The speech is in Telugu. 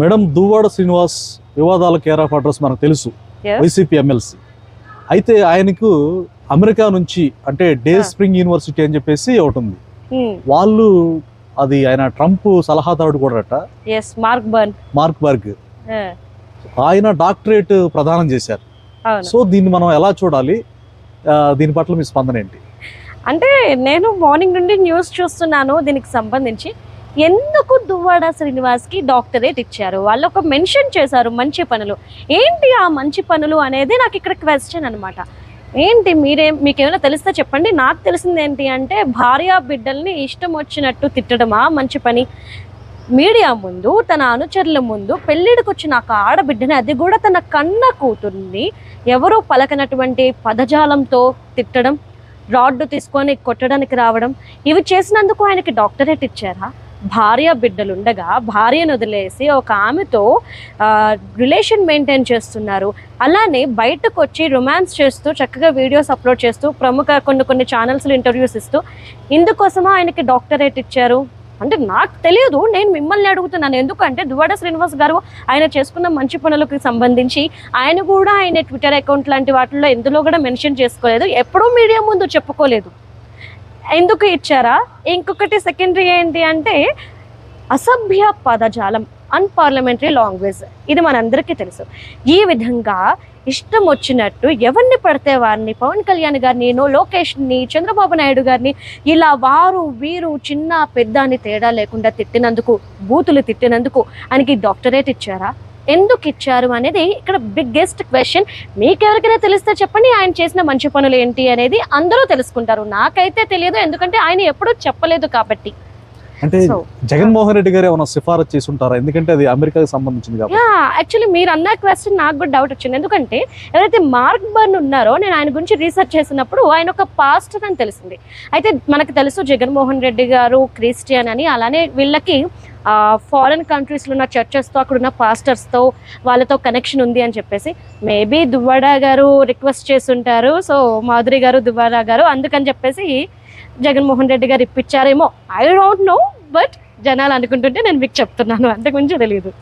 మేడం దువ్వాడ శ్రీనివాస్ వివాదాల కేర్ ఆఫ్ అడ్రస్ మనకు తెలుసు. YCP MLC. అయితే ఆయనకు అమెరికా నుంచి అంటే డే. స్ప్రింగ్ యూనివర్సిటీ అని చెప్పేసి ఒకటి ఉంది. Hmm. వాళ్ళు అది ఆయన ట్రంప్ సలహాదారుడు కూడా మార్క్ బర్న్ మార్క్ బర్గ్ ఆయన డాక్టరేట్ ప్రదానం చేశారు. సో దీన్ని మనం ఎలా చూడాలి? దీని పట్ల మీ స్పందన ఏంటి? అంటే నేను మార్నింగ్ నుండి న్యూస్ చూస్తున్నాను దీనికి సంబంధించి. ఎందుకు దువ్వాడ శ్రీనివాస్కి డాక్టరేట్ ఇచ్చారు వాళ్ళు ఒక మెన్షన్ చేశారు మంచి పనులు. ఏంటి ఆ మంచి పనులు అనేది నాకు ఇక్కడ క్వశ్చన్ అనమాట ఏంటి మీరేం మీకు ఏమైనా తెలిస్తే చెప్పండి. నాకు తెలిసింది ఏంటి అంటే భార్య బిడ్డల్ని ఇష్టం వచ్చినట్టు తిట్టడమా మంచి పని? మీడియా ముందు తన అనుచరుల ముందు పెళ్ళిడికి వచ్చిన ఒక ఆడబిడ్డని అది కూడా తన కన్న కూతుర్ని ఎవరూ పలకనటువంటి పదజాలంతో తిట్టడం రాడ్డు తీసుకొని కొట్టడానికి రావడం ఇవి చేసినందుకు ఆయనకి డాక్టరేట్ ఇచ్చారా భార్య బిడ్డలుండగా భార్యను వదిలేసి ఒక ఆమెతో రిలేషన్ మెయింటైన్ చేస్తున్నారు. అలానే బయటకు వచ్చి రొమాన్స్ చేస్తూ చక్కగా వీడియోస్ అప్లోడ్ చేస్తూ ప్రముఖ కొన్ని కొన్ని ఛానల్స్లో ఇంటర్వ్యూస్ ఇస్తూ ఇందుకోసమా ఆయనకి డాక్టరేట్ ఇచ్చారు? అంటే నాకు తెలియదు నేను మిమ్మల్ని అడుగుతున్నాను. ఎందుకంటే దువాడ శ్రీనివాస్ గారు ఆయన చేసుకున్న మంచి పనులకు సంబంధించి ఆయన కూడా ఆయన ట్విట్టర్ అకౌంట్ లాంటి వాటిల్లో ఎందులో కూడా మెన్షన్ చేసుకోలేదు. ఎప్పుడూ మీడియా ముందు చెప్పుకోలేదు. ఎందుకు ఇచ్చారా? ఇంకొకటి సెకండరీ ఏంటి అంటే అసభ్య పదజాలం అన్పార్లమెంటరీ లాంగ్వేజ్ ఇది మనందరికీ తెలుసు. ఈ విధంగా ఇష్టం వచ్చినట్టు ఎవరిని పడితే వారిని పవన్ కళ్యాణ్ గారిని నో లోకేష్ని చంద్రబాబు నాయుడు గారిని ఇలా వారు వీరు చిన్న పెద్ద అని తేడా లేకుండా తిట్టినందుకు బూతులు తిట్టినందుకు ఆయనకి డాక్టరేట్ ఇచ్చారా? ఎందుకు ఇచ్చారు అనేది ఇక్కడ బిగ్గెస్ట్ క్వశ్చన్ మీకెవరికైనా తెలిస్తే చెప్పండి ఆయన చేసిన మంచి పనులు ఏంటి అనేది అందరూ తెలుసుకుంటారు. నాకైతే తెలియదు ఎందుకంటే ఆయన ఎప్పుడూ చెప్పలేదు కాబట్టి. అంటే జగన్మోహన్ రెడ్డి గారు ఏమైనా సిఫారసు చేసి ఉంటారా? ఎందుకంటే అది అమెరికాకి సంబంధించింది యాక్చువల్లీ మీరు అన్న క్వశ్చన్ నాకు కూడా డౌట్ వచ్చింది. ఎందుకంటే ఎవరైతే మార్క్ బర్న్ ఉన్నారో నేను ఆయన గురించి రీసెర్చ్ చేసినప్పుడు ఆయన ఒక పాస్టర్ అని తెలిసింది. అయితే మనకు తెలుసు జగన్మోహన్ రెడ్డి గారు క్రిస్టియన్ అని అలానే వీళ్ళకి ఫారెన్ కంట్రీస్లో ఉన్న చర్చెస్తో అక్కడ ఉన్న పాస్టర్స్తో వాళ్ళతో కనెక్షన్ ఉంది అని చెప్పేసి. మేబీ దువ్వాడా గారు రిక్వెస్ట్ చేస్తుంటారు. సో మాధురి గారు దువ్వాడా గారు అందుకని చెప్పేసి జగన్మోహన్ రెడ్డి గారు ఇప్పించారేమో. ఐ డోంట్ నో బట్ జనాలు అనుకుంటుంటే నేను మీకు చెప్తున్నాను. అంతకుమించి తెలియదు